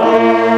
Amen.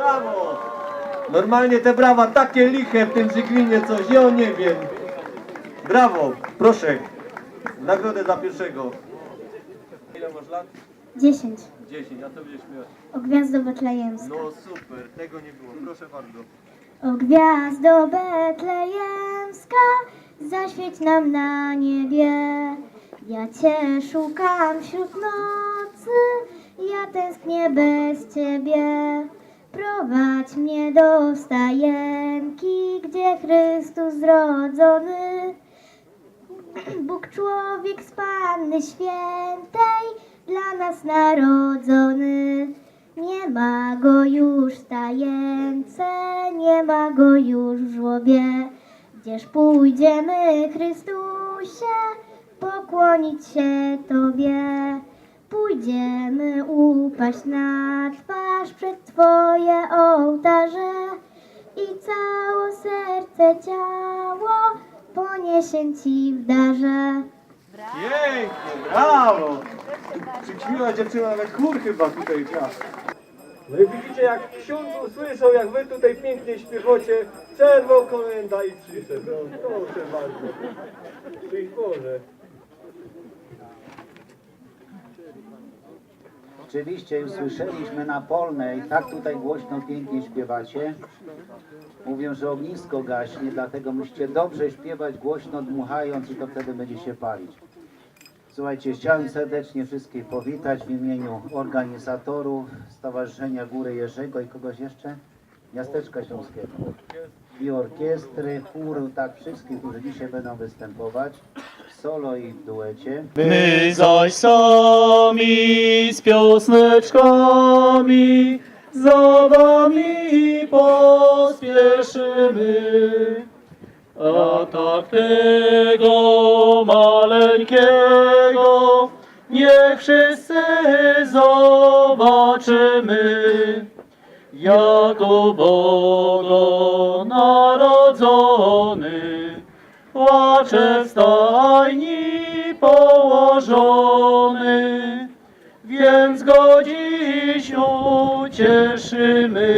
brawo! Normalnie te brawa takie liche w tym Żyglinie coś, ja nie wiem. Brawo, proszę. Nagrodę dla pierwszego. Ile masz lat? 10. 10, a co będziesz miał? O gwiazdo betlejemska. No super, tego nie było, proszę bardzo. O gwiazdo betlejemska, zaświeć nam na niebie. Ja Cię szukam wśród nocy, ja tęsknię bez Ciebie. Prowadź mnie do stajenki, gdzie Chrystus zrodzony. Bóg człowiek z Panny Świętej, dla nas narodzony. Nie ma go już w tajemce, nie ma go już w żłobie. Gdzież pójdziemy, Chrystusie, pokłonić się Tobie. Pójdziemy upaść na twarz przed Twoje ołtarze i całe serce, ciało poniesie Ci w darze. Pięknie, brawo! Przyćmiła dziewczyna, ale chór chyba tutaj gra. No i widzicie, jak ksiądz usłyszał, jak wy tutaj pięknie śpiewacie, przerwał kolenda i przyszedł. No, proszę bardzo. Szczęść Boże. Oczywiście już słyszeliśmy na polnej, tak tutaj głośno, pięknie śpiewacie. Mówią, że ognisko gaśnie, dlatego musicie dobrze śpiewać, głośno dmuchając i to wtedy będzie się palić. Słuchajcie, chciałem serdecznie wszystkich powitać w imieniu organizatorów Stowarzyszenia Góry Jerzego i kogoś jeszcze? Miasteczka Śląskiego. I orkiestry, chóru, tak wszystkich, którzy dzisiaj będą występować w solo i w duecie. My zaś sami z piosneczkami za wami pospieszymy. A tak tego maleńkiego niech wszyscy zobaczymy. Jako Bogo narodzony, płacze stajni położony, więc go dziś ucieszymy.